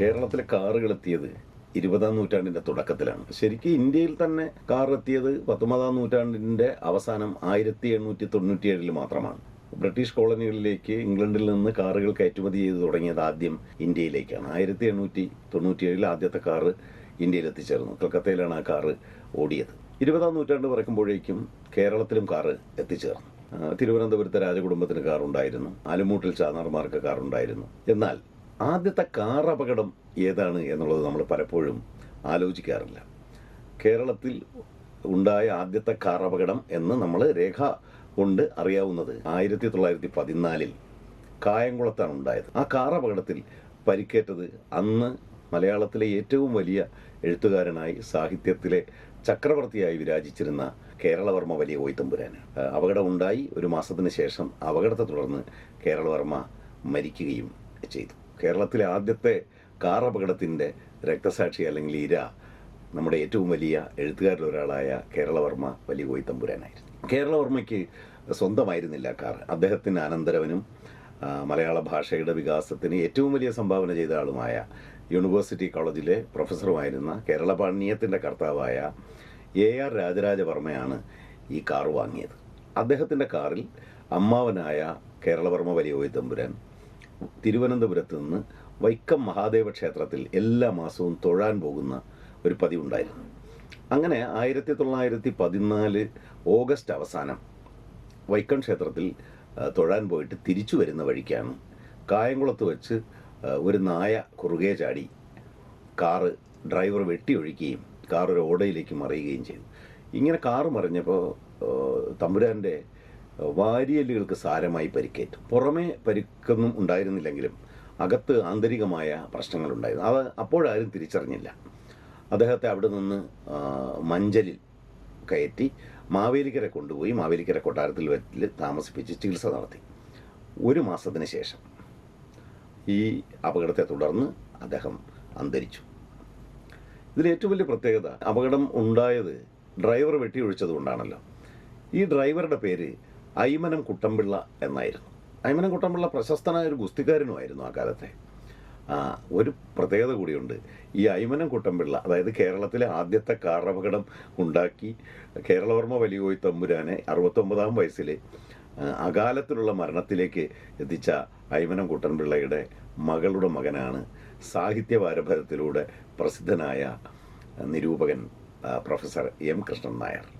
കേരളത്തിലെ കാറുകൾ എത്തിയത് ഇരുപതാം നൂറ്റാണ്ടിന്റെ തുടക്കത്തിലാണ്. ശരിക്കും ഇന്ത്യയിൽ തന്നെ കാർ എത്തിയത് പത്തൊമ്പതാം നൂറ്റാണ്ടിന്റെ അവസാനം ആയിരത്തി എണ്ണൂറ്റി തൊണ്ണൂറ്റിയേഴിൽ മാത്രമാണ്. ബ്രിട്ടീഷ് കോളനികളിലേക്ക് ഇംഗ്ലണ്ടിൽ നിന്ന് കാറുകൾ കയറ്റുമതി ചെയ്ത് തുടങ്ങിയത് ആദ്യം ഇന്ത്യയിലേക്കാണ്. ആയിരത്തി എണ്ണൂറ്റി തൊണ്ണൂറ്റിയേഴിൽ ആദ്യത്തെ കാറ് ഇന്ത്യയിൽ എത്തിച്ചേർന്നു കൊൽക്കത്തയിലാണ് ആ കാറ് ഓടിയത്. ഇരുപതാം നൂറ്റാണ്ട് പറക്കുമ്പോഴേക്കും കേരളത്തിലും കാറ് എത്തിച്ചേർന്നു. തിരുവനന്തപുരത്തെ രാജകുടുംബത്തിന് കാറുണ്ടായിരുന്നു. ആലുമൂട്ടിൽ ചാനാർമാർക്ക് കാറുണ്ടായിരുന്നു. എന്നാൽ ആദ്യത്തെ കാർ അപകടം ഏതാണ് എന്നുള്ളത് നമ്മൾ പലപ്പോഴും ആലോചിക്കാറില്ല. കേരളത്തിൽ ഉണ്ടായ ആദ്യത്തെ കാർ അപകടം എന്ന് നമ്മൾ രേഖ കൊണ്ട് അറിയാവുന്നത് ആയിരത്തി തൊള്ളായിരത്തി പതിനാലിൽ കായംകുളത്താണ് ഉണ്ടായത്. ആ കാർ അപകടത്തിൽ പരിക്കേറ്റത് അന്ന് മലയാളത്തിലെ ഏറ്റവും വലിയ എഴുത്തുകാരനായി സാഹിത്യത്തിലെ ചക്രവർത്തിയായി വിരാജിച്ചിരുന്ന കേരളവർമ്മ വലിയ കോയിത്തമ്പുരാന്. അപകടം ഉണ്ടായി. ഒരു മാസത്തിന് ശേഷം അപകടത്തെ തുടർന്ന് കേരളവർമ്മ മരിക്കുകയും ചെയ്തു. കേരളത്തിലെ ആദ്യത്തെ കാർ അപകടത്തിന്റെ രക്തസാക്ഷി അല്ലെങ്കിൽ ഇര നമ്മുടെ ഏറ്റവും വലിയ എഴുത്തുകാരിൽ ഒരാളായ കേരളവർമ്മ വലിയ കോയിത്തമ്പുരാനായിരുന്നു കേരളവർമ്മയ്ക്ക് സ്വന്തമായിരുന്നില്ല കാർ. അദ്ദേഹത്തിന് അനന്തരവനും മലയാള ഭാഷയുടെ വികാസത്തിന് ഏറ്റവും വലിയ സംഭാവന ചെയ്ത ആളുമായ യൂണിവേഴ്സിറ്റി കോളേജിലെ പ്രൊഫസറുമായിരുന്ന കേരള പാണീയത്തിന്റെ കർത്താവായ എ ആർ രാജരാജവർമ്മയാണ് ഈ കാർ വാങ്ങിയത്. അദ്ദേഹത്തിന്റെ കാറിൽ അമ്മാവനായ കേരളവർമ്മ വലിയ കോയിത്തമ്പുരാൻ തിരുവനന്തപുരത്ത് നിന്ന് വൈക്കം മഹാദേവ ക്ഷേത്രത്തിൽ എല്ലാ മാസവും തൊഴാൻ പോകുന്ന ഒരു പതിവുണ്ടായിരുന്നു. അങ്ങനെ ആയിരത്തി തൊള്ളായിരത്തി പതിനാല് ഓഗസ്റ്റ് അവസാനം വൈക്കം ക്ഷേത്രത്തിൽ തൊഴാൻ പോയിട്ട് തിരിച്ചു വരുന്ന വഴിക്കാണ് കായംകുളത്ത് വെച്ച് ഒരു നായ കുറുകെ ചാടി കാറ് ഡ്രൈവർ വെട്ടിയൊഴിക്കുകയും കാർ ഒരു ഓടയിലേക്ക് മറിയുകയും ചെയ്തു. ഇങ്ങനെ കാറ് മറിഞ്ഞപ്പോൾ തമ്പുരാന്റെ വാരിയല്ലുകൾക്ക് സാരമായി പരിക്കേറ്റു. പുറമേ പരിക്കൊന്നും ഉണ്ടായിരുന്നില്ലെങ്കിലും അകത്ത് ആന്തരികമായ പ്രശ്നങ്ങളുണ്ടായിരുന്നു. അത് അപ്പോഴാരും തിരിച്ചറിഞ്ഞില്ല. അദ്ദേഹത്തെ അവിടെ നിന്ന് മഞ്ചലിൽ കയറ്റി മാവേലിക്കര കൊണ്ടുപോയി മാവേലിക്കര കൊട്ടാരത്തിൽ വെച്ച് താമസിപ്പിച്ച് ചികിത്സ നടത്തി. ഒരു മാസത്തിന് ശേഷം ഈ അപകടത്തെ തുടർന്ന് അദ്ദേഹം അന്തരിച്ചു. ഇതിൽ ഏറ്റവും വലിയ പ്രത്യേകത അപകടം ഉണ്ടായത് ഡ്രൈവർ വെട്ടിയൊഴിച്ചത് കൊണ്ടാണല്ലോ ഈ ഡ്രൈവറുടെ പേര് ഐമനം കുട്ടമ്പിള്ള എന്നായിരുന്നു. ഐമനം കുട്ടമ്പിള്ള പ്രശസ്തനായ ഒരു ഗുസ്തിക്കാരനുമായിരുന്നു ആ കാലത്തെ. ഒരു പ്രത്യേകത കൂടിയുണ്ട്. ഈ ഐമനം കുട്ടമ്പിള്ള അതായത് കേരളത്തിലെ ആദ്യത്തെ കാർ അപകടം ഉണ്ടാക്കി കേരളവർമ്മ വലിയോയി തമ്പുരാനെ അറുപത്തൊമ്പതാം വയസ്സിൽ അകാലത്തിലുള്ള മരണത്തിലേക്ക് എത്തിച്ച ഐമനം കുട്ടൻപിള്ളയുടെ മകളുടെ മകനാണ് സാഹിത്യ പാരമ്പര്യത്തിലൂടെ പ്രസിദ്ധനായ നിരൂപകൻ പ്രൊഫസർ എം കൃഷ്ണൻ നായർ.